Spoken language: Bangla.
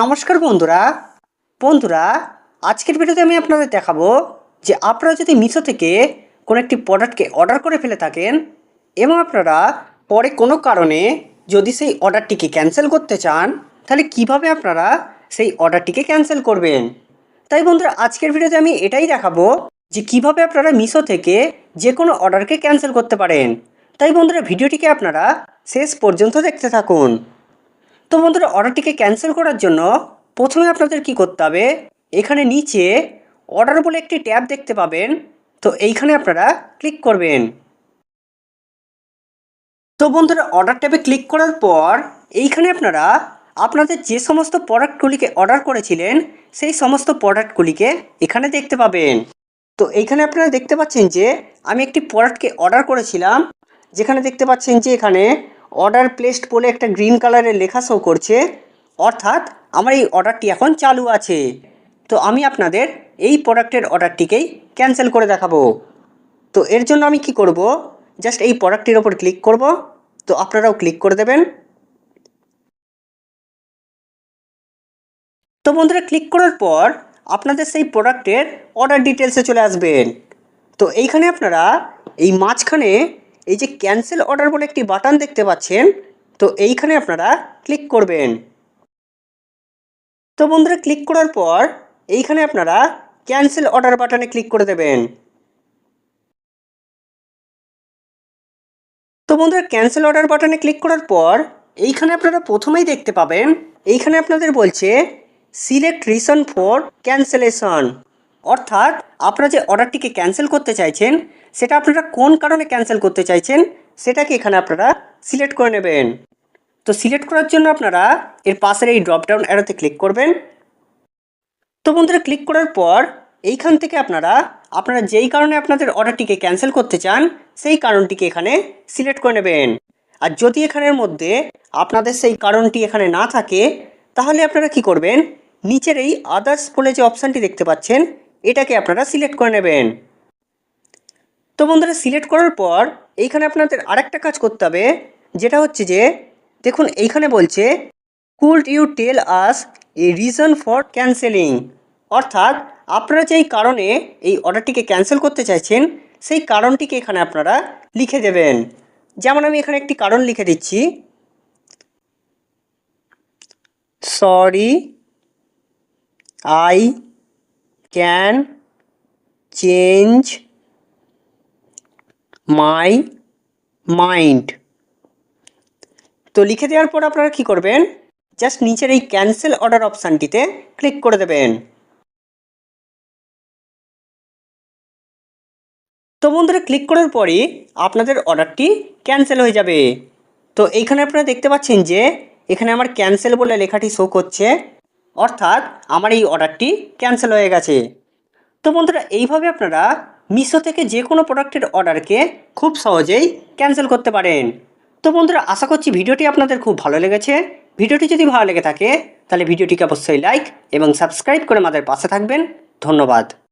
নমস্কার বন্ধুরা। বন্ধুরা, আজকের ভিডিওতে আমি আপনাদের দেখাবো যে আপনারা যদি মিশো থেকে কোনো একটি প্রোডাক্টকে অর্ডার করে ফেলে থাকেন এবং আপনারা পরে কোনো কারণে যদি সেই অর্ডারটিকে ক্যান্সেল করতে চান, তাহলে কীভাবে আপনারা সেই অর্ডারটিকে ক্যান্সেল করবেন? তাই বন্ধুরা, আজকের ভিডিওতে আমি এটাই দেখাবো যে কীভাবে আপনারা মিশো থেকে যে কোনো অর্ডারকে ক্যান্সেল করতে পারেন। তাই বন্ধুরা, ভিডিওটিকে আপনারা শেষ পর্যন্ত দেখতে থাকুন। তো বন্ধুরা অর্ডারটিকে ক্যান্সেল করার জন্য প্রথমে আপনাদের কি করতে হবে? এখানে নিচে অর্ডার বলে একটি ট্যাব দেখতে পাবেন। তো এইখানে আপনারা ক্লিক করবেন। তো বন্ধুরা অর্ডার ট্যাবে ক্লিক করার পর এইখানে আপনারা আপনাদের যে সমস্ত প্রোডাক্টগুলিকে অর্ডার করেছিলেন, সেই সমস্ত প্রোডাক্টগুলিকে এখানে দেখতে পাবেন। তো এইখানে আপনারা দেখতে পাচ্ছেন যে আমি একটি প্রোডাক্টকে অর্ডার করেছিলাম। যেখানে দেখতে পাচ্ছেন যে এখানে অর্ডার প্লেসড বলে একটা গ্রিন কালারের লেখা শো করছে। অর্থাৎ আমার এই অর্ডারটি এখন চালু আছে। তো আমি আপনাদের এই প্রোডাক্টের অর্ডারটিকেই ক্যান্সেল করে দেখাবো। তো এর জন্য আমি কি করব? জাস্ট এই প্রোডাক্টটির ওপর ক্লিক করব। তো আপনারাও ক্লিক করে দেবেন। তো বন্ধুরা ক্লিক করার পর আপনাদের সেই প্রোডাক্টের অর্ডার ডিটেলসে চলে আসবেন। তো এইখানে আপনারা এই মাঝখানে এই যে ক্যান্সেল অর্ডার বলে একটি বাটন দেখতে পাচ্ছেন, তো এইখানে আপনারা ক্লিক করবেন। তো বন্ধুরা ক্লিক করার পর এইখানে আপনারা ক্যান্সেল অর্ডার বাটনে ক্লিক করে দেবেন। তো বন্ধুরা ক্যান্সেল অর্ডার বাটনে ক্লিক করার পর এইখানে আপনারা প্রথমেই দেখতে পাবেন, এইখানে আপনাদের বলছে সিলেক্ট রিজন ফর ক্যান্সেলেশন অর্থাৎ আপনারা যে অর্ডারটিকে ক্যান্সেল করতে চাইছেন, সেটা আপনারা কোন কারণে ক্যান্সেল করতে চাইছেন, সেটাকে এখানে আপনারা সিলেক্ট করে নেবেন। তো সিলেক্ট করার জন্য আপনারা এর পাশের এই ড্রপডাউন অ্যারোতে ক্লিক করবেন। তো বন্ধুরা ক্লিক করার পর এইখান থেকে আপনারা আপনারা যেই কারণে আপনাদের অর্ডারটিকে ক্যান্সেল করতে চান, সেই কারণটিকে এখানে সিলেক্ট করে নেবেন। আর যদি এখানের মধ্যে আপনাদের সেই কারণটি এখানে না থাকে, তাহলে আপনারা কি করবেন? নিচের এই আদার্স বলে যে অপশানটি দেখতে পাচ্ছেন এটাকে আপনারা সিলেক্ট করে নেবেন। তো বন্ধুরা সিলেক্ট করার পর এইখানে আপনাদের আরেকটা কাজ করতে হবে, যেটা হচ্ছে যে, দেখুন এইখানে বলছে could you tell us a reason for cancelling অর্থাৎ আপনারা যেই কারণে এই অর্ডারটিকে ক্যান্সেল করতে চাইছেন, সেই কারণটিকে এখানে আপনারা লিখে দেবেন। যেমন আমি এখানে একটি কারণ লিখে দিচ্ছি। Sorry I can change my mind তো লিখে দেওয়ার পর আপনারা কি করবেন? জাস্ট নিচের এই ক্যান্সেল অর্ডার অপশানটিতে ক্লিক করে দেবেন। তো বন্ধুরা ক্লিক করার পরই আপনাদের অর্ডারটি ক্যান্সেল হয়ে যাবে। তো এইখানে আপনারা দেখতে পাচ্ছেন যে, এখানে আমার ক্যান্সেল বলে লেখাটি শো করছে। অর্থাৎ আমার এই অর্ডারটি ক্যান্সেল হয়ে গেছে। তো বন্ধুরা, এইভাবে আপনারা মিশো থেকে যে কোনো প্রোডাক্টের অর্ডারকে খুব সহজেই ক্যান্সেল করতে পারেন। তো বন্ধুরা, আশা করছি ভিডিওটি আপনাদের খুব ভালো লেগেছে। ভিডিওটি যদি ভালো লেগে থাকে, তাহলে ভিডিওটিকে অবশ্যই লাইক এবং সাবস্ক্রাইব করে আমাদের পাশে থাকবেন। ধন্যবাদ।